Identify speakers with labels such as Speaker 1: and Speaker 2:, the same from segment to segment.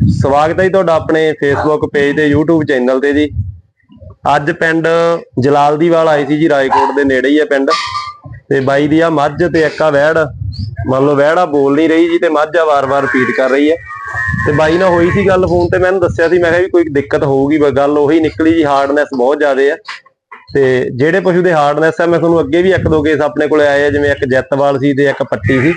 Speaker 1: ਸਵਾਗਤ ਹੈ ਜੀ ਤੁਹਾਡਾ ਆਪਣੇ ਫੇਸਬੁੱਕ ਪੇਜ ਤੇ YouTube ਚੈਨਲ ਤੇ ਜੀ। ਅੱਜ ਪਿੰਡ ਜਲਾਲਦੀਵਾਲ ਆਏ ਸੀ ਜੀ, ਰਾਏਕੋਟ ਦੇ ਨੇੜੇ ਹੀ ਹੈ ਪਿੰਡ। ਤੇ ਬਾਈ ਦੀ ਆ ਮੱਝ ਤੇ ਇੱਕ ਆ ਵਹਿੜ ਮੰਨ ਲਓ ਵਹਿੜਾ ਬੋਲ ਨਹੀਂ ਰਹੀ ਜੀ ਤੇ ਮੱਝ ਆ ਵਾਰ-ਵਾਰ ਰਿਪੀਟ ਕਰ ਰਹੀ ਹੈ। ਤੇ ਬਾਈ ਨਾਲ ਹੋਈ ਸੀ ਗੱਲ ਫੋਨ ਤੇ ਮੈਨੂੰ ਦੱਸਿਆ ਸੀ, ਮੈਂ ਕਿਹਾ ਵੀ ਕੋਈ ਦਿੱਕਤ ਹੋਊਗੀ ਗੱਲ ਉਹੀ ਨਿਕਲੀ ਜੀ ਹਾਰਡਨੈਸ ਬਹੁਤ ਜ਼ਿਆਦਾ ਹੈ ਤੇ ਜਿਹੜੇ ਪਸ਼ੂ ਦੇ ਹਾਰਡਨੈਸ ਹੈ ਮੈਂ ਤੁਹਾਨੂੰ ਅੱਗੇ ਵੀ ਇੱਕ ਦੋ ਕੇਸ ਆਪਣੇ ਕੋਲੇ ਆਏ ਆ, ਜਿਵੇਂ ਇੱਕ ਜੈਤਵਾਲ ਸੀ ਤੇ ਇੱਕ ਪੱਟੀ ਸੀ।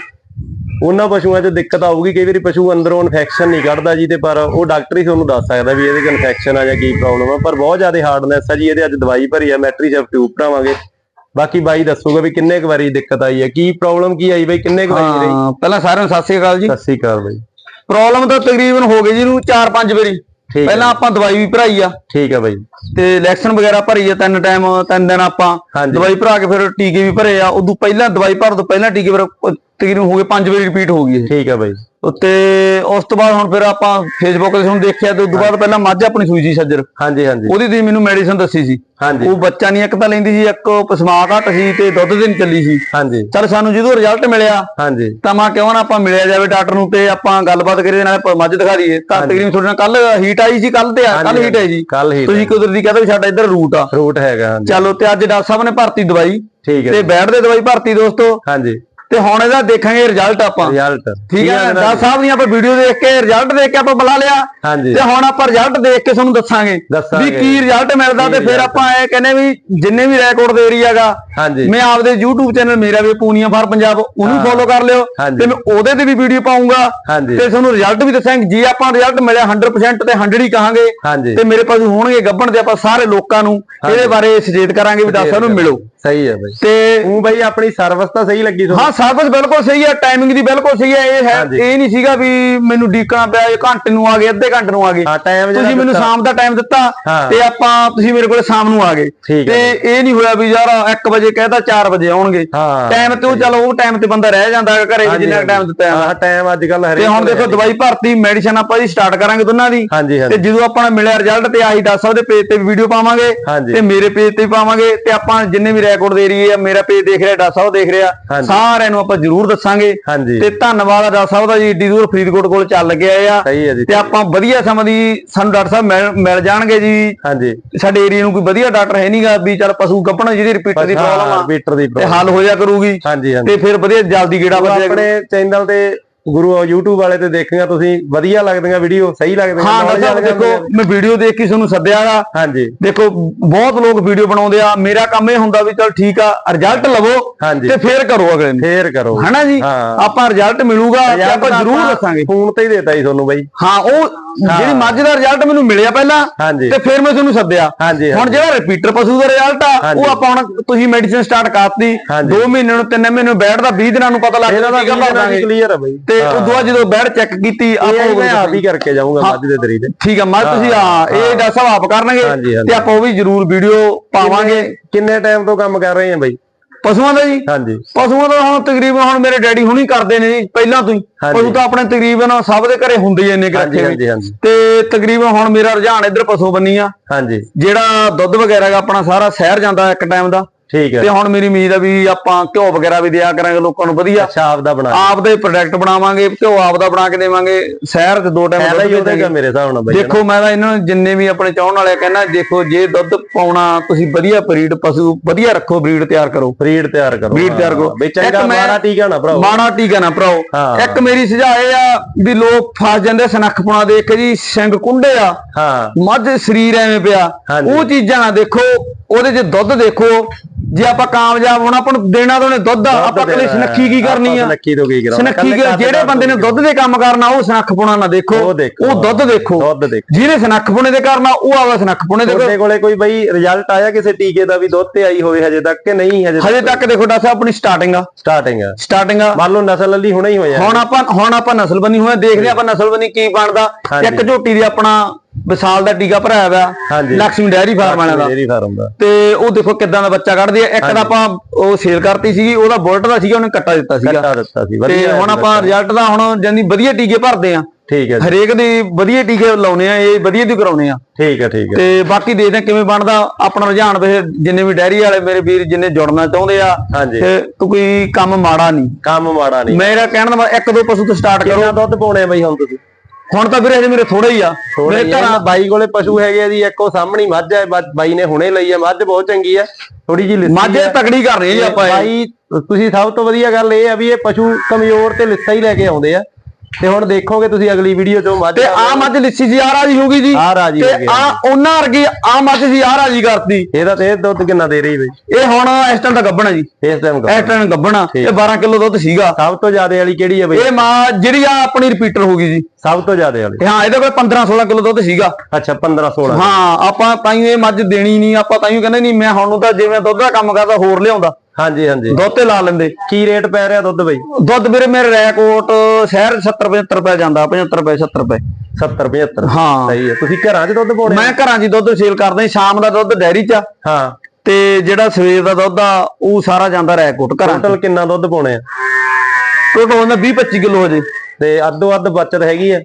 Speaker 1: ਉਹਨਾਂ ਪਸ਼ੂਆਂ 'ਚ ਦਿੱਕਤ ਆਊਗੀ ਕਈ ਵਾਰੀ ਪਸ਼ੂ ਅੰਦਰੋਂ ਇਨਫੈਕਸ਼ਨ ਨਹੀਂ ਕੱਢਦਾ ਜੀ ਤੇ ਪਰ ਉਹ ਡਾਕਟਰ ਹੀ ਤੁਹਾਨੂੰ ਦੱਸ ਸਕਦਾ ਵੀ ਇਹਦੇ 'ਚ ਇਨਫੈਕਸ਼ਨ ਆ ਜਾਂ ਕੀ ਪ੍ਰੋਬਲਮ ਆ ਪਰ ਬਹੁਤ ਜ਼ਿਆਦਾ ਹਾਰਡਨੈਸ ਆ ਜੀ ਇਹਦੇ ਅੱਜ ਦਵਾਈ ਭਰੀ ਆ ਮੈਟਰੀਸੈਪ ਟਿਊਬ ਭਰਾਵਾਂਗੇ। ਬਾਕੀ ਬਾਈ ਦੱਸੂਗਾ ਵੀ ਕਿੰਨੇ ਕੁ ਵਾਰੀ ਦਿੱਕਤ ਆਈ ਹੈ ਕੀ ਪ੍ਰੋਬਲਮ ਕੀ ਆਈ ਬਾਈ ਕਿੰਨੇ ਕੁ ਵਾਰੀ ਰਹੀ?
Speaker 2: ਪਹਿਲਾਂ ਸਾਰਿਆਂ ਨੂੰ ਸਤਿ ਸ੍ਰੀ ਅਕਾਲ ਜੀ।
Speaker 1: ਸਤਿ ਸ਼੍ਰੀ ਅਕਾਲ ਬਾਈ।
Speaker 2: ਪ੍ਰੋਬਲਮ ਤਾਂ ਤਕਰੀਬਨ ਹੋ ਗਈ ਜੀ ਨੂੰ 4-5 ਵਾਰੀ। ਪਹਿਲਾਂ ਆਪਾਂ ਦਵਾਈ ਵੀ ਭਰਾਈ ਆ।
Speaker 1: ਠੀਕ ਹੈ ਬਾਈ।
Speaker 2: ਤੇ ਇਲੈਕਸ਼ਨ ਵਗੈਰਾ ਭਰੀ ਆ ਤਿੰਨ ਟਾਈਮ ਤਿੰਨ ਦਿਨ ਆਪਾਂ। ਦਵਾਈ ਭਰਾ ਕੇ ਫਿਰ ਟੀਕੇ ਵੀ ਭਰੇ ਆ। ਉਦੋਂ ਪਹਿਲਾਂ ਦਵਾਈ ਭਰਨ ਤੋਂ ਪਹਿਲਾਂ ਟੀਕੇ ਫਿਰ ਤਕਰੀਬਨ ਹੋ ਗਏ 5 ਵਾਰੀ ਰਿਪੀਟ ਹੋ ਗਈ ਇਹ।
Speaker 1: ਠੀਕ ਹੈ ਬਾਈ।
Speaker 2: ਉੱਤੇ ਉਸ ਤੋਂ ਬਾਅਦ ਹੁਣ ਫਿਰ ਆਪਾਂ ਫੇਸਬੁੱਕ ਤੇ ਹੁਣ ਦੇਖਿਆ ਤੇ ਉਦੋਂ ਬਾਅਦ ਪਹਿਲਾਂ ਮੱਝ ਆਪਣੀ ਸੂਈ ਸੀ ਸੱਜਰ
Speaker 1: ਹਾਂਜੀ ਹਾਂਜੀ।
Speaker 2: ਉਹਦੀ ਦੀ ਮੈਨੂੰ ਮੈਡੀਸਨ ਦੱਸੀ ਸੀ।
Speaker 1: ਹਾਂਜੀ।
Speaker 2: ਉਹ ਬੱਚਾ ਨਹੀਂ ਇੱਕ ਤਾਂ ਲੈਂਦੀ ਸੀ ਇੱਕ ਪਸਮਾ ਘੱਟ ਸੀ ਤੇ ਦੁੱਧ ਦੇ ਨਹੀਂ ਚੱਲੀ ਸੀ।
Speaker 1: ਹਾਂਜੀ।
Speaker 2: ਚਲ ਸਾਨੂੰ ਜਦੋਂ ਰਿਜ਼ਲਟ ਮਿਲਿਆ
Speaker 1: ਹਾਂਜੀ।
Speaker 2: ਤਾਂ ਮੈਂ ਕਿਉਂ ਨਾ ਆਪਾਂ ਮਿਲਿਆ ਜਾਵੇ ਡਾਕਟਰ ਨੂੰ ਤੇ ਆਪਾਂ ਗੱਲਬਾਤ ਕਰੀਏ ਨਾਲੇ ਮੱਝ ਦਿਖਾ ਦਈਏ। ਤਾਂ ਤਕਰੀਬਨ ਤੁਹਾਡੇ ਨਾਲ ਕੱਲ ਹੀਟ ਆਈ ਸੀ ਕੱਲ ਤੇ ਕੱਲ ਹੀਟ ਹੈ ਜੀ ਤੁਸੀਂ ਕੁਦਰਤੀ ਕਹਿੰਦੇ ਵੀ ਸਾਡਾ ਇੱਧਰ ਰੂਟ ਆ।
Speaker 1: ਫਰੂਟ ਹੈਗਾ ਹਾਂਜੀ।
Speaker 2: ਚਲੋ ਤੇ ਅੱਜ ਡਾਕਟਰ ਸਾਹਿਬ ਨੇ ਭਰਤੀ ਦਵਾਈ
Speaker 1: ਠੀਕ
Speaker 2: ਤੇ
Speaker 1: ਹੈ
Speaker 2: ਬੈਠ ਦੇ ਦਵਾਈ ਭਰਤੀ ਦੋਸਤੋ।
Speaker 1: ਹਾਂਜੀ।
Speaker 2: ਤੇ ਹੁਣ ਇਹਦਾ ਦੇਖਾਂਗੇ ਰਿਜ਼ਲਟ ਆਪਾਂ।
Speaker 1: ਰਿਜ਼ਲਟ
Speaker 2: ਠੀਕ ਹੈ ਡਾਕਟਰ ਸਾਹਿਬ ਦੀਆਂ ਆਪਾਂ ਵੀਡੀਓ ਦੇਖ ਕੇ ਰਿਜ਼ਲਟ ਦੇਖ ਕੇ ਆਪਾਂ ਬੁਲਾ ਲਿਆ। ਤੇ ਹੁਣ ਆਪਾਂ ਰਿਜ਼ਲਟ ਦੇਖ ਕੇ ਤੁਹਾਨੂੰ ਦੱਸਾਂਗੇ। ਵੀ ਕੀ ਰਿਜ਼ਲਟ ਮਿਲਦਾ ਤੇ ਫਿਰ ਆਪਾਂ ਇਹ ਕਹਿੰਦੇ ਵੀ ਜਿੰਨੇ ਵੀ ਰੈਕੋਰਡ ਦੇ ਏਰੀਆਗਾ
Speaker 1: ਹਾਂਜੀ।
Speaker 2: ਮੈਂ ਆਪਦੇ YouTube ਚੈਨਲ ਮੇਰਾ ਵੀ ਪੂਨੀਆ ਫਾਰ ਪੰਜਾਬ ਉਹਨੂੰ ਫੋਲੋ ਕਰ ਲਿਓ। ਤੇ ਮੈਂ ਉਹਦੇ ਤੇ ਵੀ ਵੀਡੀਓ ਪਾਉਂਗਾ। ਤੇ ਤੁਹਾਨੂੰ ਰਿਜ਼ਲਟ ਵੀ ਦੱਸਾਂਗੇ ਜੇ ਆਪਾਂ ਰਿਜ਼ਲਟ ਮਿਲਿਆ 100% ਤੇ 100 ਹੀ ਕਹਾਂਗੇ। ਤੇ ਮੇਰੇ ਪਸ਼ੂ ਹੋਣਗੇ ਗੱਭਣ ਤੇ ਆਪਾਂ ਸਾਰੇ ਲੋਕਾਂ ਨੂੰ ਇਹਦੇ ਬਾਰੇ ਸੁਚੇਤ ਕਰਾਂਗੇ ਵੀ ਦੱਸ ਸਾਨੂੰ ਮਿਲੋ।
Speaker 1: ਸਹੀ ਹੈ ਬਾਈ।
Speaker 2: ਤੇ
Speaker 1: ਉਹ ਬਾਈ ਆਪਣੀ ਸਰਵਿਸ ਤਾਂ ਸਹੀ ਲੱਗੀ ਤੁਹਾਨੂੰ।
Speaker 2: ਹਾਂ ਕੁਝ ਬਿਲਕੁਲ ਸਹੀ ਹੈ ਟਾਈਮਿੰਗ ਦੀ ਬਿਲਕੁਲ ਸਹੀ ਹੈ ਇਹ ਹੈ। ਇਹ ਨਹੀਂ ਸੀਗਾ ਵੀ ਮੈਨੂੰ ਡੀਕਣਾ ਪਿਆ ਇਹ ਘੰਟੇ ਨੂੰ ਆ ਗਏ ਅੱਧੇ ਘੰਟੇ ਨੂੰ ਆ ਗਏ।
Speaker 1: ਹਾਂ ਟਾਈਮ
Speaker 2: ਤੁਸੀਂ ਮੈਨੂੰ ਸ਼ਾਮ ਦਾ ਟਾਈਮ ਦਿੱਤਾ। ਤੇ ਆਪਾਂ ਤੁਸੀਂ ਮੇਰੇ ਕੋਲ ਸ਼ਾਮ ਨੂੰ ਆ ਗਏ। ਤੇ ਇਹ ਨਹੀਂ ਹੋਇਆ ਵੀ ਯਾਰ 1 ਵਜੇ ਕਹਿਤਾ 4 ਵਜੇ ਆਉਣਗੇ। ਟਾਈਮ ਤੇ ਉਹ ਚਲੋ ਉਹ ਟਾਈਮ ਤੇ ਬੰਦਾ ਰਹਿ ਜਾਂਦਾ ਘਰੇ ਜਿੰਨਾ ਟਾਈਮ ਦਿੱਤਾ ਹੈ।
Speaker 1: ਟਾਈਮ ਅੱਜ ਕੱਲ ਹਰੇ
Speaker 2: ਤੇ ਹੁਣ ਦੇਖੋ ਦਵਾਈ ਭਰਤੀ ਮੈਡੀਸਨ ਆਪਾਂ ਜੀ ਸਟਾਰਟ ਕਰਾਂਗੇ ਦੋਨਾਂ ਦੀ। ਤੇ ਜਦੋਂ ਆਪਾਂ ਮਿਲਿਆ ਰਿਜ਼ਲਟ ਤੇ ਆਹੀ ਦੱਸ ਸਕਦੇ ਪੇਜ ਤੇ ਵੀਡੀਓ ਪਾਵਾਂਗੇ। ਤੇ ਮੇਰੇ ਪੇਜ ਤੇ ਵੀ ਪਾਵਾਂਗੇ। ਤੇ ਆਪਾਂ ਜਿੰਨੇ ਵੀ ਰੈਕੋਰਡ ਦੇ ਏਰੀਏ ਆ ਮੇਰਾ ਪੇਜ ਦੇਖ ਰਿਹਾ ਡਾਕਟਰ ਸਾਹਿਬ ਦੇਖ ਰਿਹਾ। ਸਾਰਿਆਂ ਨੂੰ ਆਪਾਂ ਜ਼ਰੂਰ ਦੱਸਾਂਗੇ। ਤੇ ਧੰਨਵਾਦ ਆ ਡਾਕਟਰ ਸਾਹਿਬ ਦਾ ਜੀ ਏਡੀ ਦੂਰ ਫਰੀਦਕੋਟ ਕੋਲ ਚੱਲ ਆ।
Speaker 1: ਸਹੀ ਹੈ ਜੀ
Speaker 2: ਤੇ ਆਪਾਂ ਵਧੀਆ ਸਮੇਂ ਦੀ ਸਾਨੂੰ ਡਾਕਟਰ ਸਾਹਿਬ ਮਿਲ- ਜਾਣਗੇ ਜੀ।
Speaker 1: ਹਾਂਜੀ।
Speaker 2: ਸਾਡੇ ਏਰੀਆ ਨੂੰ ਕੋਈ ਵਧੀਆ ਡਾਕਟਰ ਹੈ ਨਹੀਂਗਾ ਵੀ ਚੱਲ ਪਸ਼ੂ ਗੱਪਣ ਜਿਹਦੀ ਰਿਪੀਟਰ ਦੀ ਪ੍ਰੋਬਲਮ ਆ
Speaker 1: ਰਿਪੀਟਰ ਦੀ
Speaker 2: ਤੇ ਹੱਲ ਹੋ ਜਾ ਕਰੂਗੀ। ਤੇ ਫਿਰ ਵਧੀਆ ਜਲਦੀ ਗੇੜਾ ਵੱਜਿਆ
Speaker 1: ਆਪਣੇ ਚੈਨਲ ਤੇ ਗੁਰੂ YouTube ਵਾਲੇ ਤੇ ਦੇਖੀਆਂ ਤੁਸੀਂ ਵਧੀਆ ਲੱਗਦੀਆਂ ਵੀਡੀਓ ਸਹੀ ਲੱਗਦੀਆਂ
Speaker 2: ਹਾਂ
Speaker 1: ਵਾਲੀਆਂ
Speaker 2: ਦੇਖੋ ਮੈਂ ਵੀਡੀਓ ਦੇਖ ਕੇ ਤੁਹਾਨੂੰ ਸੱਦਿਆਗਾ
Speaker 1: ਹਾਂਜੀ।
Speaker 2: ਦੇਖੋ ਬਹੁਤ ਲੋਕ ਵੀਡੀਓ ਬਣਾਉਂਦੇ ਆ। ਮੇਰਾ ਕੰਮ ਇਹ ਹੁੰਦਾ ਵੀ ਚਲ ਠੀਕ ਆ ਰਿਜ਼ਲਟ ਲਵੋ ਤੇ ਫੇਰ ਕਰੋ ਅਗਲੇ ਨੂੰ।
Speaker 1: ਫੇਰ ਕਰੋ।
Speaker 2: ਹਨਾ ਜੀ। ਆਪਾਂ ਰਿਜ਼ਲਟ ਮਿਲੂਗਾ ਆਪਾਂ ਜ਼ਰੂਰ ਦੱਸਾਂਗੇ।
Speaker 1: ਫੋਨ ਤੇ ਹੀ ਦੇਤਾ ਜੀ ਤੁਹਾਨੂੰ ਬਾਈ।
Speaker 2: ਹਾਂ ਉਹ ਜਿਹੜੀ ਮੱਝ ਦਾ ਰਿਜ਼ਲਟ ਮੈਨੂੰ ਮਿਲਿਆ ਪਹਿਲਾਂ ਤੇ ਫਿਰ ਮੈਂ ਤੁਹਾਨੂੰ ਸੱਦਿਆ। ਹੁਣ ਜਿਹੜਾ ਰਿਪੀਟਰ ਪਸ਼ੂ ਦਾ ਰਿਜ਼ਲਟ ਆ। ਉਹ ਆਪਾਂ ਹੁਣ ਤੁਸੀਂ ਮੈਡੀਸਿਨ ਸਟਾਰਟ ਕਰਤੀ।
Speaker 1: ਹਾਂਜੀ।
Speaker 2: 2 ਮਹੀਨੇ ਨੂੰ 3 ਮਹੀਨੇ ਨੂੰ ਬੈਠਦਾ 20 ਦਿਨਾਂ ਨੂੰ ਪਤਾ ਲੱਗ ਜਾਂਦਾ ਦਾਂਗੇ
Speaker 1: ਕਲੀਅਰ ਹੈ ਬਾਈ।
Speaker 2: ਤੇ ਉਦੋਂ ਬਾਅਦ ਜਦੋਂ ਬੈਠ ਚੈੱਕ ਕੀਤੀ ਆਪਾਂ
Speaker 1: ਮੈਂ ਆਪ ਹੀ ਕਰਕੇ ਜਾਊਂਗਾ ਮੱਝ ਦੇ ਦਰੀ ਤੇ।
Speaker 2: ਠੀਕ ਆ ਮੱਝ ਤੁਸੀਂ ਹਾਂ। ਇਹ ਡਾਕਟਰ ਸਾਹਿਬ ਆਪ ਕਰਨਗੇ। ਤੇ ਆਪਾਂ ਉਹ ਵੀ ਜ਼ਰੂਰ ਵੀਡੀਓ ਪਾਵਾਂਗੇ।
Speaker 1: ਕਿੰਨੇ ਟਾਈਮ ਤੋਂ ਕੰਮ ਕਰ ਰਹੇ ਆ ਬਾਈ?
Speaker 2: ਪਸ਼ੂਆਂ ਦਾ ਜੀ?
Speaker 1: ਹਾਂਜੀ।
Speaker 2: ਪਸ਼ੂਆਂ ਦਾ ਹੁਣ ਤਕਰੀਬਨ ਹੁਣ ਮੇਰੇ ਡੈਡੀ ਹੁਣੀ ਕਰਦੇ ਨੇ ਜੀ ਪਹਿਲਾਂ ਤੋਂ ਹੀ। ਪਸ਼ੂ ਤਾਂ ਆਪਣੇ ਤਕਰੀਬਨ ਸਭ ਦੇ ਘਰੇ ਹੁੰਦੇ ਹੀ ਇੰਨੇ ਕੁ
Speaker 1: ਹਾਂਜੀ
Speaker 2: ਰੱਖੇ
Speaker 1: ਹਾਂਜੀ
Speaker 2: ਹੋਏ ਤੇ ਤਕਰੀਬਨ ਹੁਣ ਮੇਰਾ ਰੁਝਾਨ ਇੱਧਰ ਪਸ਼ੂ ਬੰਨੀ ਆ
Speaker 1: ਹਾਂਜੀ।
Speaker 2: ਜਿਹੜਾ ਦੁੱਧ ਵਗੈਰਾ ਦਾ ਆਪਣਾ ਸਾਰਾ ਸ਼ਹਿਰ ਜਾਂਦਾ ਇੱਕ ਟਾਈਮ ਦਾ।
Speaker 1: ਠੀਕ ਹੈ।
Speaker 2: ਤੇ ਹੁਣ ਮੇਰੀ ਉਮੀਦ ਆ ਵੀ ਆਪਾਂ ਘਿਓ ਵਗੈਰਾ ਵੀ ਦਿਆ ਕਰਾਂਗੇ ਲੋਕਾਂ ਨੂੰ ਵਧੀਆ।
Speaker 1: ਅੱਛਾ ਆਪ ਦਾ ਬਣਾ
Speaker 2: ਆਪ ਦੇ ਪ੍ਰੋਡਕਟ ਬਣਾਵਾਂਗੇ ਘਿਓ ਆਪ ਦਾ ਬਣਾ ਕੇ ਦੇਵਾਂਗੇ। ਸ਼ਹਿਰ 'ਚ ਦੋ ਟਾਈਮ ਦੁੱਧ ਦੇਵਾਂਗੇ
Speaker 1: ਮੇਰੇ ਹਿਸਾਬ ਨਾਲ ਬਾਈ
Speaker 2: ਦੇਖੋ ਮੈਂ ਤਾਂ ਇਹਨਾਂ ਨੂੰ ਜਿੰਨੇ ਵੀ ਆਪਣੇ ਚਾਹਣ ਵਾਲੇ ਕਹਿੰਦਾ ਦੇਖੋ ਜੇ ਦੁੱਧ ਪਾਉਣਾ ਤੁਸੀਂ ਵਧੀਆ ਬਰੀਡ ਪਸ਼ੂ ਵਧੀਆ ਰੱਖੋ ਬਰੀਡ ਤਿਆਰ ਕਰੋ।
Speaker 1: ਬਰੀਡ ਤਿਆਰ ਕਰੋ
Speaker 2: ਬਰੀਡ ਤਿਆਰ ਕਰੋ।
Speaker 1: ਬਈ ਚੰਗਾ ਮਾੜਾ ਟੀਕਾ ਨਾ ਭਰਾਓ।
Speaker 2: ਮਾੜਾ ਟੀਕਾ ਨਾ ਭਰਾਓ। ਇੱਕ ਮੇਰੀ ਸੁਝਾਅ ਇਹ ਆ ਵੀ ਲੋਕ ਫਸ ਜਾਂਦੇ ਸਨੱਖਪਣਾ ਦੇਖ ਕੇ ਜੀ ਸਿੰਘ ਕੁੰਡੇ ਆ।
Speaker 1: ਹਾਂ।
Speaker 2: ਮੱਝ ਸਰੀਰ ਐਵੇਂ ਪਿਆ। ਉਹ ਚੀਜ਼ਾਂ ਦੇਖੋ ਉਹਦੇ 'ਚ ਦੁੱਧ ਦੇਖੋ। ਜੇ ਆਪਾਂ ਕਾਮਯਾਬ ਹੋਣਾ ਆਪਾਂ ਨੂੰ ਦੇਣਾ ਤਾਂ ਉਹਨੇ ਦੁੱਧ ਆਪਾਂ ਕੱਲੀ ਸਨੱਖੀ ਕੀ ਕਰਨੀ ਆ?
Speaker 1: ਸਨੱਖੀ ਤੋਂ ਕੀ ਕਰਾਉਣਾ?
Speaker 2: ਸਨੱਖੀ ਜਿਹੜੇ ਬੰਦੇ ਨੇ ਦੁੱਧ ਦੇ ਕੰਮ ਕਰਨਾ ਉਹ ਸਨੱਖਪੁਣਾ ਨਾ ਦੇਖੋ
Speaker 1: ਉਹ
Speaker 2: ਦੁੱਧ ਦੇਖੋ। ਜਿਹਨੇ ਸਨੱਖਪੁਣੇ ਦੇ ਕਰਨਾ ਉਹ ਆਵਾ ਸਨੱਖਪੁਣੇ ਦੇ
Speaker 1: ਤੁਹਾਡੇ ਕੋਲੇ ਕੋਈ ਬਈ ਰਿਜ਼ਲਟ ਆਇਆ ਕਿਸੇ ਟੀਕੇ ਦਾ ਵੀ ਦੁੱਧ ਤੇ ਆਈ ਹੋਵੇ ਹਜੇ ਤੱਕ ਕਿ ਨਹੀਂ ਹਜੇ
Speaker 2: ਹਜੇ ਤੱਕ? ਦੇਖੋ ਡਾਕਟਰ ਸਾਹਿਬ ਆਪਣੀ ਸਟਾਰਟਿੰਗ ਆ।
Speaker 1: ਸਟਾਰਟਿੰਗ ਆ।
Speaker 2: ਸਟਾਰਟਿੰਗ ਆ।
Speaker 1: ਮੰਨ ਲਓ ਨਸਲ ਅਲੀ ਹੁਣੇ ਹੀ ਹੋਇਆ।
Speaker 2: ਹੁਣ ਆਪਾਂ ਹੁਣ ਆਪਾਂ ਨਸਲ ਬਣੀ ਹੋਇਆ ਦੇਖਦੇ ਆਪਾਂ ਨਸਲ ਬਣੀ ਕੀ ਬਣਦਾ। ਇੱਕ ਝੋਟੀ ਦੀ ਆਪਣਾ ਵਿਸਾਲ ਦਾ ਟੀਕਾ ਭਰਾਇਆ ਹੋਇਆ। ਲక్ష్ਮੀ ਡੈਰੀ ਫਾਰਮ ਵਾਲਿਆਂ ਦਾ।
Speaker 1: ਡੇਰੀ ਫਾਰਮ ਦਾ।
Speaker 2: ਤੇ ਉਹ ਦੇਖੋ ਕਿੱਦਾਂ ਦਾ ਬੱਚਾ ਕੱਢਦੀ ਆ। ਇੱਕ ਤਾਂ ਆਪਾਂ ਉਹ ਸੇਲ ਕਰਤੀ ਸੀਗੀ ਉਹਦਾ ਬੁਲਟ ਦਾ ਸੀਗਾ ਉਹਨੇ ਕੱਟਾ ਦਿੱਤਾ ਸੀਗਾ।
Speaker 1: ਕੱਟਾ ਦਿੱਤਾ ਸੀ
Speaker 2: ਤੇ
Speaker 1: ਵਧੀਆ
Speaker 2: ਹੁਣ ਆਪਾਂ ਰਿਜ਼ਲਟ ਦਾ ਹੁਣ ਜਾਂਦੀ ਵਧੀਆ ਟੀਕੇ ਭਰਦੇ ਆ।
Speaker 1: ਠੀਕ ਹੈ
Speaker 2: ਹਰੇਕ ਦੀ ਵਧੀਆ ਟੀਕੇ ਲਾਉਣੇ ਆ ਇਹ ਵਧੀਆ ਦੀ ਕਰਾਉਣੇ ਆ।
Speaker 1: ਠੀਕ ਹੈ ਠੀਕ ਹੈ।
Speaker 2: ਤੇ ਬਾਕੀ ਦੇਖਦੇ ਆ ਕਿਵੇਂ ਬਣਦਾ। ਆਪਣਾ ਰੁਝਾਨ ਵੇ ਜਿੰਨੇ ਵੀ ਡੈਰੀ ਵਾਲੇ ਮੇਰੇ ਵੀਰ ਜਿੰਨੇ ਜੁੜਨਾ ਚਾਹੁੰਦੇ ਆ ਤੇ ਕੋਈ ਕੰਮ ਮਾੜਾ ਨਹੀਂ।
Speaker 1: ਕੰਮ ਮਾੜਾ ਨਹੀਂ।
Speaker 2: ਮੇਰਾ ਕਹਿਣ ਦਾ ਇੱਕ ਦੋ ਪਸ਼ੂ ਤੋਂ ਸਟਾਰਟ ਕਰੋ।
Speaker 1: ਕਿੰਨਾ ਦੁੱਧ ਪਾਉਣੇ ਆ ਬਈ ਹੁਣ ਤੁਸੀਂ?
Speaker 2: ਹੁਣ ਤਾਂ ਵੀਰੇ ਹਜੇ ਮੇਰੇ ਥੋੜਾ ਹੀ ਆ ਮੇਰੇ ਘਰਾਂ
Speaker 1: ਬਾਈ ਕੋਲੇ ਪਸ਼ੂ ਹੈਗੇ ਆ ਜੀ ਇੱਕ ਸਾਹਮਣੀ ਮੱਝ ਹੈ ਬਾਈ ਨੇ ਹੁਣੇ ਲਈ ਹੈ ਮੱਝ ਬਹੁਤ ਚੰਗੀ ਹੈ ਥੋੜੀ ਜੀ ਲਿੱਸੀ
Speaker 2: ਮਾਝੇ। ਤਕੜੀ ਕਰ ਰਹੇ ਜੀ
Speaker 1: ਤੇ
Speaker 2: ਆਪਾਂ।
Speaker 1: ਬਾਈ ਤੁਸੀਂ ਸਭ ਤੋਂ ਵਧੀਆ ਗੱਲ ਇਹ ਆ ਵੀ ਇਹ ਪਸ਼ੂ ਕਮਜ਼ੋਰ ਤੇ ਲਿੱਸਾ ਹੀ ਲੈ ਕੇ ਆਉਂਦੇ ਆ ਤੇ ਹੁਣ ਦੇਖੋਗੇ ਤੁਸੀਂ ਅਗਲੀ ਵੀਡੀਓ ਚੋਂ ਮੱਝ
Speaker 2: ਤੇ ਆ ਮੱਝ ਲਿੱਸੀ ਸੀ ਆ ਰਾਜੀ ਹੋ ਗਈ ਜੀ।
Speaker 1: ਆਹ ਰਾਜੀ ਹੋ
Speaker 2: ਤੇ ਆ ਉਹਨਾਂ ਵਰਗੀ ਆ ਮੱਝ ਸੀ ਆ ਰਾਜੀ ਕਰਤੀ।
Speaker 1: ਇਹਦਾ ਤੇ ਇਹ ਦੁੱਧ ਕਿੰਨਾ ਦੇ ਰਹੀ ਬਈ?
Speaker 2: ਇਹ ਹੁਣ ਇਸ ਟਾਈਮ ਤਾਂ ਗੱਬਣਾ ਜੀ।
Speaker 1: ਇਸ ਟਾਈਮ
Speaker 2: ਇਸ ਟਾਈਮ ਗੱਬਣਾ ਇਹ 12 ਕਿਲੋ ਦੁੱਧ ਸੀਗਾ।
Speaker 1: ਸਭ ਤੋਂ ਜ਼ਿਆਦਾ ਵਾਲੀ ਕਿਹੜੀ ਹੈ ਬਈ?
Speaker 2: ਇਹ ਮਾਂ ਜਿਹੜੀ ਆ ਆਪਣੀ ਰਿਪੀਟਰ ਹੋ ਗਈ ਜੀ।
Speaker 1: ਸਭ ਤੋਂ ਜ਼ਿਆਦਾ ਵਾਲੀ।
Speaker 2: ਤੇ ਹਾਂ ਇਹਦੇ ਕੋਲ 15 16 ਕਿਲੋ ਦੁੱਧ ਸੀਗਾ।
Speaker 1: ਅੱਛਾ 15 16
Speaker 2: ਹਾਂ ਆਪਾਂ ਤਾਈਓ ਇਹ ਮੱਝ ਦੇਣੀ ਨਹੀਂ ਆਪਾਂ ਤਾਈਓ ਕਹਿੰਦੇ ਨਹੀਂ ਮੈਂ ਹੁਣ ਨੂੰ ਤਾਂ ਜਿਵੇਂ ਦੁੱਧ ਦਾ ਕੰਮ ਕਰਦਾ ਹੋਰ ਲਿਆਉਂਦਾ।
Speaker 1: ਹਾਂਜੀ ਹਾਂਜੀ।
Speaker 2: ਦੁੱਧ ਤੇ ਲਾ ਲੈਂਦੇ।
Speaker 1: ਕੀ ਰੇਟ ਪੈ ਰਿਹਾ ਦੁੱਧ ਬਈ?
Speaker 2: ਦੁੱਧ ਵੀਰੇ ਮੇਰੇ ਰੈਕੋਟ ਸ਼ਹਿਰ 70 75 ਰੁਪਏ ਜਾਂਦਾ 75 ਰੁਪਏ 70 ਰੁਪਏ।
Speaker 1: 70 75
Speaker 2: ਹਾਂ।
Speaker 1: ਸਹੀ ਹੈ। ਤੁਸੀਂ ਘਰਾਂ 'ਚ ਦੁੱਧ ਪਾਉਣੇ?
Speaker 2: ਮੈਂ ਘਰਾਂ 'ਚ ਹੀ ਦੁੱਧ ਸੇਲ ਕਰਦਾ ਸ਼ਾਮ ਦਾ ਦੁੱਧ ਡੈਰੀ 'ਚ ਆ।
Speaker 1: ਹਾਂ।
Speaker 2: ਤੇ ਜਿਹੜਾ ਸਵੇਰ ਦਾ ਦੁੱਧ ਆ ਉਹ ਸਾਰਾ ਜਾਂਦਾ ਰੈਕੋਟ ਘਰਾਂ 'ਚ।
Speaker 1: ਟੋਟਲ ਕਿੰਨਾ ਦੁੱਧ ਪਾਉਣੇ ਆ?
Speaker 2: ਟੋਟਲ ਹੁੰਦਾ 20 25 ਕਿਲੋ ਹਜੇ।
Speaker 1: ਤੇ ਅੱਧੋ ਅੱਧ ਬਚਤ ਹੈਗੀ ਆ?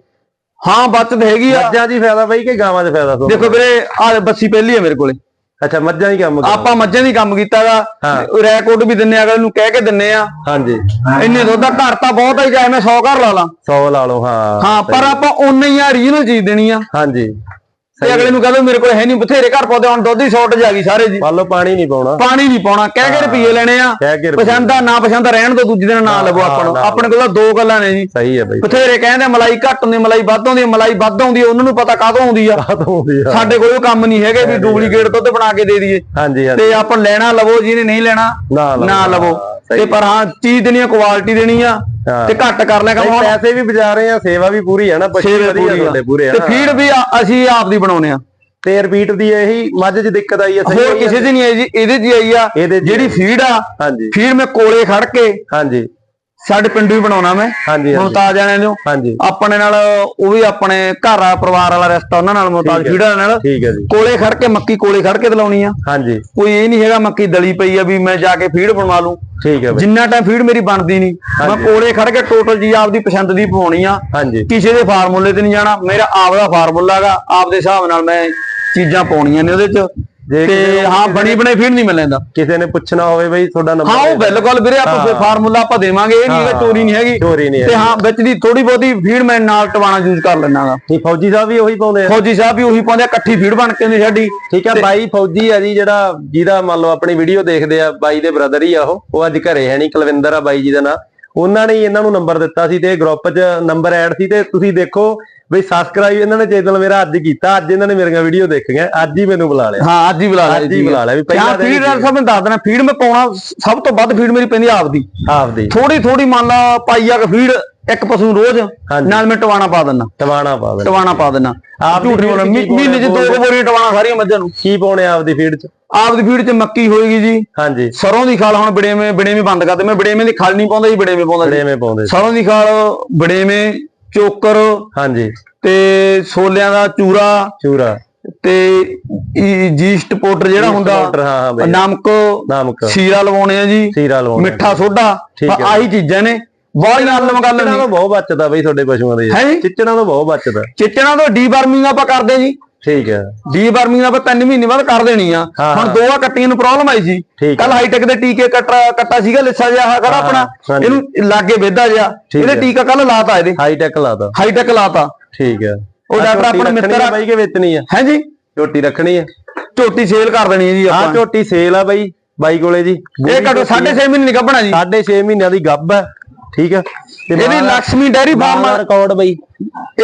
Speaker 2: ਹਾਂ ਬਚਤ ਹੈਗੀ ਆ।
Speaker 1: ਮੱਝਾਂ 'ਚ ਹੀ ਫਾਇਦਾ ਬਈ ਕਿ ਗਾਵਾਂ 'ਚ ਫਾਇਦਾ?
Speaker 2: ਦੇਖੋ ਵੀਰੇ ਆ ਬੱਸੀ ਪਹਿਲੀ ਆ ਮੇਰੇ ਕੋਲੇ।
Speaker 1: ਅੱਛਾ ਮੱਝਾਂ ਹੀ ਕੰਮ।
Speaker 2: ਆਪਾਂ ਮੱਝਾਂ ਦੀ ਕੰਮ ਕੀਤਾਗਾ।
Speaker 1: ਹਾਂ।
Speaker 2: ਰੈਕੋਟ ਵੀ ਦਿੰਨੇ ਅਗਲੇ ਨੂੰ ਕਹਿ ਕੇ ਦਿੰਨੇ ਆ।
Speaker 1: ਹਾਂਜੀ।
Speaker 2: ਇੰਨੇ ਦੁੱਧ ਦਾ ਘਰ ਤਾਂ ਬਹੁਤ ਹੈ ਚਾਹੇ ਮੈਂ 100 ਘਰ ਲਾ ਲਾਂ।
Speaker 1: 100 ਲਾ ਲਓ ਹਾਂ।
Speaker 2: ਹਾਂ ਪਰ ਆਪਾਂ ਉਨਾ ਹੀ ਆ ਰੀਜਨਲ ਚੀਜ਼ ਦੇਣੀ ਆ।
Speaker 1: ਹਾਂਜੀ।
Speaker 2: ਤੇ ਅਗਲੇ ਨੂੰ ਕਹਦੋ ਮੇਰੇ ਕੋਲ ਹੈ ਨਹੀਂ ਬਥੇਰੇ ਘਰ ਪਾਉਂਦੇ ਹੁਣ ਦੁੱਧ ਦੀ ਸ਼ਾਰਟੇਜ ਆ ਗਈ ਸਾਰੇ ਜੀ।
Speaker 1: ਮੰਨ ਲਓ ਪਾਣੀ ਨਹੀਂ ਪਾਉਣਾ।
Speaker 2: ਪਾਣੀ ਨਹੀਂ ਪਾਉਣਾ ਕਹਿ ਕੇ ਰੁਪਏ ਲੈਣੇ ਆ। ਪਸੰਦ ਆ ਨਾ ਪਸੰਦ ਆ, ਰਹਿਣ ਦੋ ਦੂਜੇ ਦਿਨ ਨਾ ਲਵੋ ਆਪਾਂ ਨੂੰ ਆਪਣੇ ਕੋਲ ਤਾਂ ਦੋ ਗੱਲਾਂ ਨੇ ਜੀ।
Speaker 1: ਸਹੀ ਹੈ ਬਈ।
Speaker 2: ਬਥੇਰੇ ਕਹਿੰਦੇ ਮਲਾਈ ਘੱਟ ਹੁੰਦੀ ਮਲਾਈ ਵੱਧ ਹੁੰਦੀ ਮਲਾਈ ਵੱਧ ਆਉਂਦੀ ਉਹਨਾਂ ਨੂੰ ਪਤਾ ਕਾਹਤੋਂ ਆਉਂਦੀ ਆ। ਸਾਡੇ ਕੋਲ ਉਹ ਕੰਮ ਨਹੀਂ ਹੈਗੇ ਵੀ ਡੁਪਲੀਕੇਟ ਦੁੱਧ ਬਣਾ ਕੇ ਦੇ ਦਈਏ।
Speaker 1: ਹਾਂਜੀ ਹਾਂਜੀ।
Speaker 2: ਤੇ ਆਪਾਂ ਲੈਣਾ ਲਵੋ ਜਿਹਨੇ ਨਹੀਂ ਲੈਣਾ
Speaker 1: ਨਾ ਲਵੋ।
Speaker 2: ਤੇ ਪਰ ਹਾਂ ਚੀਜ਼ ਦੇਣੀ ਆ ਕੁਆਲਿਟੀ ਦੇਣੀ ਆ। ਤੇ ਘੱਟ ਕਰ ਲਿਆ ਕੰਮ
Speaker 1: ਪੈਸੇ ਵੀ ਬਚਾ ਰਹੇ ਆ ਸੇਵਾ ਵੀ ਪੂਰੀ ਹੈ ਨਾ
Speaker 2: ਛੇ
Speaker 1: ਵਧੀਆ
Speaker 2: ਆ।
Speaker 1: ਤੁਹਾਡੇ ਪੂਰੇ ਆ
Speaker 2: ਤੇ ਫੀਡ ਵੀ ਆ- ਅਸੀਂ ਆਪ ਦੀ ਬਣਾਉਨੇ ਆ।
Speaker 1: ਤੇ ਰਿਪੀਟ ਦੀ ਇਹੀ ਮੱਝ 'ਚ ਦਿੱਕਤ ਆਈ ਸਹੀ
Speaker 2: ਹੋਰ
Speaker 1: ਆ?
Speaker 2: ਕਿਸੇ ਦੀ ਨਹੀਂ ਆਈ ਜੀ ਇਹਦੇ 'ਚ ਆਈ ਆ। ਜਿਹੜੀ ਫੀਡ ਆ
Speaker 1: ਹਾਂਜੀ।
Speaker 2: ਫੀਡ ਮੈਂ ਕੋਲੇ ਖੜ ਕੇ
Speaker 1: ਹਾਂਜੀ।
Speaker 2: ਸਾਡੇ ਪਿੰਡੂ ਹੀ ਬਣਾਉਣਾ ਮੈਂ।
Speaker 1: ਹਾਂਜੀ
Speaker 2: ਮੁਮਤਾਜ ਜਾਣੇ ਨੂੰ।
Speaker 1: ਹਾਂਜੀ।
Speaker 2: ਆਪਣੇ ਨਾਲ ਉਹ ਵੀ ਆਪਣੇ ਘਰ ਆ ਪਰਿਵਾਰ ਵਾਲਾ ਰਿਸ਼ਤਾ ਉਹਨਾਂ ਨਾਲ
Speaker 1: ਹੈ।
Speaker 2: ਫੀਡਾਂ ਨਾਲ।
Speaker 1: ਠੀਕ ਹੈ ਜੀ।
Speaker 2: ਕੋਲੇ ਖੜ ਕੇ ਮੱਕੀ ਕੋਲੇ ਖੜ ਕੇ ਦਲਾਉਣੀ ਆ।
Speaker 1: ਹਾਂਜੀ।
Speaker 2: ਕੋਈ ਇਹ ਨਹੀਂ ਹੈਗਾ ਮੱਕੀ ਦਲੀ ਪਈ ਆ ਵੀ ਮੈਂ ਜਾ ਕੇ ਫੀਡ ਬਣਵਾ ਲੂੰ।
Speaker 1: ਠੀਕ ਹੈ
Speaker 2: ਜਿੰਨਾ ਟਾਈਮ ਫੀਡ ਮੇਰੀ ਬਣਦੀ ਨਹੀਂ। ਮੈਂ ਕੋਲੇ ਖੜ ਕੇ ਟੋਟਲ ਜੀ ਆਪਦੀ ਪਸੰਦ ਦੀ ਪਵਾਉਣੀ ਆ।
Speaker 1: ਹਾਂਜੀ।
Speaker 2: ਕਿਸੇ ਦੇ ਫਾਰਮੂਲੇ ਤੇ ਨਹੀਂ ਜਾਣਾ। ਮੇਰਾ ਆਪ ਦਾ ਫਾਰਮੂਲਾ ਹੈਗਾ। ਆਪ ਦੇ ਹਿਸਾਬ ਨਾਲ ਮੈਂ ਚੀਜ਼ਾਂ ਪਾਉਣੀਆਂ ਨੇ ਉਹਦੇ ਚ। ਤੇ ਹਾਂ ਬਣੀ ਬਣੀ ਫੀਡ ਨਹੀਂ ਮਿਲਦਾ
Speaker 1: ਕਿਸੇ ਨੇ ਪੁੱਛਣਾ ਹੋਵੇ ਬਈ ਤੁਹਾਡਾ ਨੰਬਰ
Speaker 2: ਹਾਂ ਉਹ ਬਿਲਕੁਲ ਵੀਰੇ ਆਪਾਂ ਫਿਰ ਫਾਰਮੂਲਾ ਆਪਾਂ ਦੇਵਾਂਗੇ ਇਹ ਨਹੀਂ ਹੈਗਾ ਚੋਰੀ ਨਹੀਂ ਹੈਗੀ।
Speaker 1: ਚੋਰੀ ਨਹੀਂ
Speaker 2: ਤੇ ਹਾਂ ਵਿੱਚ ਦੀ ਥੋੜੀ ਬਹੁਤੀ ਫੀਡ ਮੈਂ ਨਾਲ ਟਵਾਣਾ ਯੂਜ਼ ਕਰ ਲੈਣਾਗਾ
Speaker 1: ਨਹੀਂ ਫੌਜੀ ਸਾਹਿਬ ਵੀ ਉਹੀ ਪਾਉਂਦੇ ਆ।
Speaker 2: ਫੌਜੀ ਸਾਹਿਬ ਵੀ ਉਹੀ ਪਾਉਂਦੇ ਆ ਇਕੱਠੀ ਫੀਡ ਬਣ ਕੇ ਹੁੰਦੀ ਸਾਡੀ।
Speaker 1: ਠੀਕ ਆ ਬਾਈ ਫੌਜੀ ਆ ਜੀ ਜਿਹੜਾ ਜਿਹਦਾ ਮੰਨ ਲਓ ਆਪਣੀ ਵੀਡੀਓ ਦੇਖਦੇ ਆ ਬਾਈ ਦੇ ਬ੍ਰਦਰ ਹੀ ਆ ਉਹ ਉਹ ਅੱਜ ਘਰੇ ਹੈ ਨਹੀਂ ਕੁਲਵਿੰਦਰ ਆ ਬਾਈ ਜੀ ਦਾ ਨਾਂ। ਉਹਨਾਂ ਨੇ ਹੀ ਇਹਨਾਂ ਨੂੰ ਨੰਬਰ ਦਿੱਤਾ ਸੀ ਤੇ ਗਰੁੱਪ 'ਚ ਨੰਬਰ ਐਡ ਸੀ ਤੇ ਤੁਸੀਂ ਦੇਖੋ ਬਈ ਸਬਸਕ੍ਰਾਈਬ ਇਹਨਾਂ ਨੇ ਚੈਨਲ ਮੇਰਾ ਅੱਜ ਕੀਤਾ ਅੱਜ ਇਹਨਾਂ ਨੇ ਮੇਰੀਆਂ ਵੀਡੀਓ ਦੇਖੀਆਂ ਅੱਜ ਹੀ ਮੈਨੂੰ ਬੁਲਾ ਲਿਆ।
Speaker 2: ਹਾਂ ਅੱਜ ਹੀ ਬੁਲਾ ਲਿਆ
Speaker 1: ਅੱਜ ਹੀ ਬੁਲਾ ਲਿਆ ਵੀ ਪਹਿਲਾਂ ਦਿਨ
Speaker 2: ਫੀਡ ਸਭ ਨੂੰ ਦੱਸ ਦੇਣਾ ਫੀਡ ਮੈਂ ਪਾਉਣਾ ਸਭ ਤੋਂ ਵੱਧ ਫੀਡ ਮੇਰੀ ਪੈਂਦੀ ਆਪਦੀ।
Speaker 1: ਆਪਦੀ।
Speaker 2: ਥੋੜੀ ਥੋੜੀ ਮੰਨ ਲਾ ਪਾਈਆ ਕ ਫੀਡ ਇੱਕ ਪਸ਼ੂ ਨੂੰ ਰੋਜ਼। ਨਾਲ ਮੈਂ ਟਵਾਣਾ ਪਾ ਦਿੰਦਾ
Speaker 1: ਟਵਾਣਾ ਪਾ ਦੇ
Speaker 2: ਟਵਾਣਾ ਪਾ ਦਿੰਦਾ
Speaker 1: ਆਪ ਦੀ
Speaker 2: ਝੂਠ ਨਹੀਂ ਬੋਲਣਾ ਮਹੀਨੇ ਚ ਦੋ ਬੋਰੀਆਂ ਟਵਾਣਾ ਸਾਰੀਆਂ ਮੱਝਾਂ ਨੂੰ।
Speaker 1: ਕੀ ਪਾਉਣੇ ਆ ਆਪਦੀ ਫੀਡ 'ਚ?
Speaker 2: ਆਪਦੀ ਫੀਡ ਚ ਮੱਕੀ ਹੋਏਗੀ ਜੀ।
Speaker 1: ਹਾਂਜੀ।
Speaker 2: ਸਰੋਂ ਦੀ ਖਾਲ ਹੁਣ ਬੜੇਵੇਂ ਬੜੇਵੇਂ ਬੰਦ ਕਰਦੇ ਮੈਂ ਬੜੇਵੇਂ ਦੀ ਖਾਲ ਨਹੀਂ ਪਾਉਂਦਾ ਜੀ ਬੜੇਵੇਂ ਪਾਉਂਦਾ
Speaker 1: ਕਿਵੇਂ ਪਾਉਂਦੇ?
Speaker 2: ਸਰੋਂ ਦੀ ਖਾਲ ਬੜੇਵੇਂ ਚੋਕਰ
Speaker 1: ਹਾਂਜੀ।
Speaker 2: ਤੇ ਛੋਲਿਆਂ ਦਾ ਚੂਰਾ
Speaker 1: ਚੂਰਾ।
Speaker 2: ਤੇ ਜੀਸਟ ਪਾਊਡਰ ਜਿਹੜਾ ਹੁੰਦਾ
Speaker 1: ਪਾਊਡਰ, ਹਾਂ, ਹਾਂ ਬਈ।
Speaker 2: ਨਮਕ
Speaker 1: ਨਮਕ।
Speaker 2: ਸੀਰਾ ਲਵਾਉਣੇ ਆ ਜੀ
Speaker 1: ਸੀਰਾ ਲਵਾਉਣਾ
Speaker 2: ਮਿੱਠਾ ਸੋਡਾ
Speaker 1: ਠੀਕ।
Speaker 2: ਆਹੀ ਚੀਜ਼ਾਂ ਨੇ। ਬਾਹਲੀਆਂ ਆਲਮ ਗੱਲ ਨਹੀਂ।
Speaker 1: ਤੋਂ ਬਹੁਤ ਬਚਦਾ ਬਈ ਤੁਹਾਡੇ ਪਸ਼ੂਆਂ ਦੇ।
Speaker 2: ਹੈ?
Speaker 1: ਤੋਂ ਬਹੁਤ ਬਚਦਾ।
Speaker 2: ਚਿੱਚਣਾ ਤੋਂ ਡੀਵਰਮਿੰਗ ਆਪਾਂ ਕਰਦੇ ਜੀ।
Speaker 1: ਠੀਕ ਹੈ।
Speaker 2: ਡੀਵਰਮਿੰਗ ਆਪਾਂ 3 ਮਹੀਨੇ ਬਾਅਦ ਕਰ ਦੇਣੀ ਆ।
Speaker 1: ਹਾਂ,
Speaker 2: ਹੁਣ
Speaker 1: ਹਾਂ।
Speaker 2: ਦੋ ਆ ਕੱਟੀਆਂ ਨੂੰ ਪ੍ਰੋਬਲਮ ਆਈ ਸੀ। ਕੱਲ ਹਾਈਟੈਕ ਦੇ ਟੀਕੇ ਕੱਟਾ ਕੱਟਾ ਸੀਗਾ ਲਿੱਸਾ ਜਿਹਾ ਖੜਾ
Speaker 1: ਹਾਂ,
Speaker 2: ਆਪਣਾ।
Speaker 1: ਹਾਂਜੀ।
Speaker 2: ਇਹਨੂੰ ਲਾਗੇ ਵੇਦਾ ਜਿਹਾ। ਇਹਦੇ
Speaker 1: ਹੈ।
Speaker 2: ਟੀਕਾ ਕੱਲ ਲਾਤਾ ਇਹਦੇ।
Speaker 1: ਹਾਈ ਟੈਕ ਲਾਦਾ
Speaker 2: ਹਾਈਟੈਕ ਲਾਤਾ।
Speaker 1: ਠੀਕ ਹੈ।
Speaker 2: ਉਹ ਡਾਕਟਰ ਆਪਣਾ ਮਿੱਤਰ
Speaker 1: ਆ। ਬਾਈ ਕੇ ਵੇਚਣੀ ਆ?
Speaker 2: ਹੈ ਜੀ
Speaker 1: ਝੋਟੀ ਰੱਖਣੀ ਆ।
Speaker 2: ਝੋਟੀ ਸੇਲ ਕਰ ਦੇਣੀ ਹੈ ਜੀ ਆਪਾਂ।
Speaker 1: ਝੋਟੀ ਸੇਲ ਆ ਬਾਈ ਬਾਈ ਕੋਲੇ ਜੀ।
Speaker 2: ਇਹ ਘੱਟੋ 6.5 ਮਹੀਨੇ ਨਹੀਂ ਕੱਢਣਾ ਜੀ।
Speaker 1: 6.5 ਮਹੀਨਿਆਂ ਦੀ ਗੱਭ ਹੈ ਠੀਕ ਹੈ
Speaker 2: ਇਹਦੀ ਲక్ష్ਮੀ ਡੈਰੀ ਫਾਰਮ
Speaker 1: ਦਾ ਰਿਕਾਰਡ ਬਾਈ।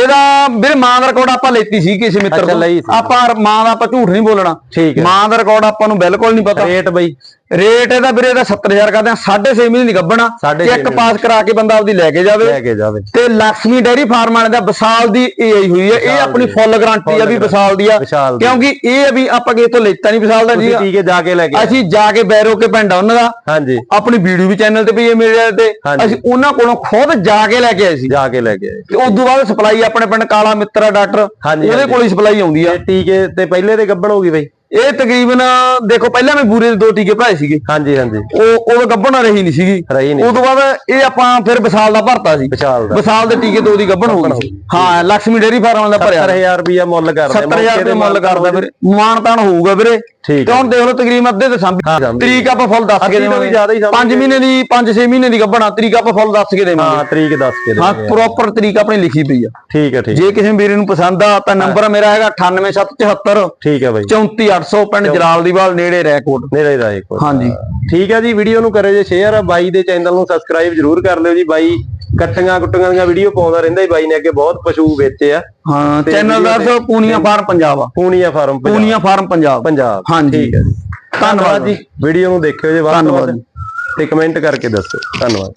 Speaker 2: ਇਹਦਾ ਵੀਰੇ ਮਾਂ ਦਾ ਰਿਕਾਰਡ ਆਪਾਂ ਲੈਤੀ ਸੀ ਕਿਸੇ ਮਿੱਤਰ ਤੋਂ। ਆਪਾਂ ਮਾਂ ਦਾ ਆਪਾਂ ਝੂਠ ਨਹੀਂ ਬੋਲਣਾ। ਮਾਂ ਦਾ ਰਿਕਾਰਡ ਆਪਾਂ ਨੂੰ ਬਿਲਕੁਲ ਨਹੀਂ ਪਤਾ।
Speaker 1: ਰੇਟ ਬਾਈ।
Speaker 2: ਰੇਟ ਇਹਦਾ ਵੀਰੇ ਇਹਦਾ 70000 ਕਰਦੇ ਆ 6.5 ਮਹੀਨੇ ਨਹੀਂ ਗੱਬਣਾ ਚੈੱਕ ਪਾਸ ਕਰਾ ਕੇ ਬੰਦਾ ਆਪਦੀ ਲੈ ਕੇ ਜਾਵੇ।
Speaker 1: ਲੈ ਕੇ ਜਾਵੇ।
Speaker 2: ਤੇ ਲక్ష్ਮੀ ਡੈਰੀ ਫਾਰਮ ਵਾਲੇ ਦਾ ਵਿਸਾਲ ਦੀ ਏਆਈ ਹੋਈ ਹੈ ਇਹ ਆਪਣੀ ਫੁੱਲ ਗਾਰੰਟੀ ਆ ਵੀ ਵਿਸਾਲ ਦੀ ਆ।
Speaker 1: ਦੀ।
Speaker 2: ਕਿਉਂਕਿ ਇਹ ਵੀ ਆਪਾਂ ਕਿਸੇ ਤੋਂ ਲੈਤਾ ਨਹੀਂ ਵਿਸਾਲ ਦਾ ਜੀ।
Speaker 1: ਤੁਸੀਂ ਟੀਕੇ ਜਾ ਕੇ ਲੈ ਕੇ।
Speaker 2: ਅਸੀਂ ਜਾ ਕੇ ਬੈਰੋ ਕੇ ਪਿੰਡ ਆ ਉਹਨਾਂ ਦਾ।
Speaker 1: ਹਾਂਜੀ।
Speaker 2: ਆਪਣੀ ਵੀਡੀਓ ਵੀ ਚੈਨਲ ਤੇ ਵੀ ਇਹ ਮੇਰੇ ਤੇ। ਅਸੀਂ ਉਹਨਾਂ ਕੋਲੋਂ ਖੁਦ ਜਾ ਕੇ ਲੈ ਕੇ ਆਏ ਸੀ।
Speaker 1: ਜਾ ਕੇ ਲੈ ਕੇ ਆਏ।
Speaker 2: ਤੇ ਉਸ ਤੋਂ ਬਾਅਦ ਸਪਲਾਈ ਆਪਣੇ ਪਿੰਡ ਕਾਲਾ ਮਿੱਤਰਾ ਡਾਕਟਰ
Speaker 1: ਹਾਂਜੀ,
Speaker 2: ਉਹਦੇ। ਕੋਲ ਹੀ ਸਪਲਾਈ ਆਉਂਦੀ ਆ।
Speaker 1: ਟੀਕੇ ਤੇ ਪਹਿਲੇ ਤੇ ਗੱਭਣ ਹੋ ਗਈ ਬਾਈ।
Speaker 2: ਇਹ ਤਕਰੀਬਨ ਦੇਖੋ ਪਹਿਲਾਂ ਮੈਂ ਬੂਰੇ ਦੇ ਦੋ ਟੀਕੇ ਭਰਾਏ ਸੀਗੇ।
Speaker 1: ਹਾਂਜੀ ਹਾਂਜੀ।
Speaker 2: ਉਹ ਉਹ ਗੱਭਣ ਰਹੀ ਨਹੀਂ ਸੀਗੀ।
Speaker 1: ਰਹੀ ਨਹੀਂ।
Speaker 2: ਉਸ ਤੋਂ ਬਾਅਦ ਇਹ ਆਪਾਂ ਫਿਰ ਵਿਸਾਲ ਦਾ ਭਰਤਾ ਸੀ।
Speaker 1: ਵਿਸ਼ਾਲ ਦਾ।
Speaker 2: ਵਿਸਾਲ ਦੇ ਟੀਕੇ ਤੋਂ ਉਹਦੀ ਗੱਭਣ ਹੋ ਗਈ ਹਾਂ ਲక్ష్ਮੀ ਡੇਰੀ ਫਾਰਮ ਦਾ ਭਰਿਆ।
Speaker 1: 70000 ਰੁਪਇਆ ਮੁੱਲ ਕਰਦੇ
Speaker 2: 70000 ਰੁਪਏ ਮੁੱਲ ਕਰਦਾ ਵੀਰੇ। ਮਾਨਤਾਨ ਹੋਊਗਾ ਵੀਰੇ।
Speaker 1: ਠੀਕ
Speaker 2: ਤੇ ਹੁਣ ਦੇਖ ਲਓ ਤਕਰੀਬਨ ਅੱਧੇ ਤੇ ਸਾਂਭੀ। ਤਰੀਕ ਆਪਾਂ ਫੁੱਲ ਦੱਸ ਕੇ ਦੇਵਾਂਗੇ।
Speaker 1: ਜ਼ਿਆਦਾ ਹੀ ਸਾਂਭੀ
Speaker 2: 5 ਮਹੀਨੇ ਦੀ 5-6 ਮਹੀਨੇ ਦੀ ਗੱਭਣਾ ਤਰੀਕ ਆਪਾਂ ਫੁੱਲ ਦੱਸ ਕੇ ਦੇਵਾਂਗੇ।
Speaker 1: ਹਾਂ ਤਰੀਕ ਦੱਸ ਕੇ
Speaker 2: ਹਾਂ। ਪ੍ਰੋਪਰ ਤਰੀਕ ਆਪਣੀ ਲਿਖੀ ਪਈ ਆ।
Speaker 1: ਠੀਕ ਹੈ ਠੀਕ
Speaker 2: ਜੇ ਕਿਸੇ ਵੀਰੇ ਨੂੰ ਪਸੰਦ ਆ ਤਾਂ ਨੰਬਰ ਮੇਰਾ ਹੈਗਾ 98774
Speaker 1: ਠੀਕ ਹੈ ਬਾਈ।
Speaker 2: 34800 ਪਿੰਡ ਜਲਾਲ ਦੀ ਵਾਲ ਨੇੜੇ ਰੈਕੋਟ
Speaker 1: ਨੇੜੇ ਰਾਏ ਕੋਲ
Speaker 2: ਹਾਂਜੀ।
Speaker 1: ਠੀਕ ਹੈ ਜੀ ਵੀਡੀਓ ਨੂੰ ਕਰਿਓ ਜੇ ਸ਼ੇਅਰ ਬਾਈ ਦੇ ਚੈਨਲ ਨੂੰ ਸਬਸਕ੍ਰਾਈਬ ਜਰੂਰ ਕਰ ਲਿਓ ਜੀ। ਬਾਈ ਕੱਟੀਆਂ ਕੁੱਟੀਆਂ ਦੀਆਂ ਵੀਡੀਓ ਪਾਉਂਦਾ ਰਹਿੰਦਾ ਜੀ ਬਾਈ ਨੇ ਅੱਗੇ ਬਹੁਤ ਪਸ਼ੂ ਵੇਚੇ ਆ।
Speaker 2: ਹਾਂ
Speaker 1: ਤੇ
Speaker 2: ਚੈਨਲ ਦਾ ਸੋ ਪੂਨੀਆ ਫਾਰਮ ਪੰਜਾਬ ਆ।
Speaker 1: ਪੂਨੀਆ ਫਾਰਮ ਪੰਜਾਬ।
Speaker 2: ਪੂਨੀਆ ਫਾਰਮ ਪੰਜਾਬ।
Speaker 1: ਪੰਜਾਬ
Speaker 2: ਹਾਂਜੀ।
Speaker 1: ਠੀਕ ਹੈ ਜੀ।
Speaker 2: ਧੰਨਵਾਦ
Speaker 1: ਜੀ। ਵੀਡੀਓ ਨੂੰ ਦੇਖਿਓ ਜੀ ਤੋਂ
Speaker 2: ਧੰਨਵਾਦ
Speaker 1: ਤੇ ਕਮੈਂਟ ਕਰਕੇ ਦੱਸੋ ਧੰਨਵਾਦ।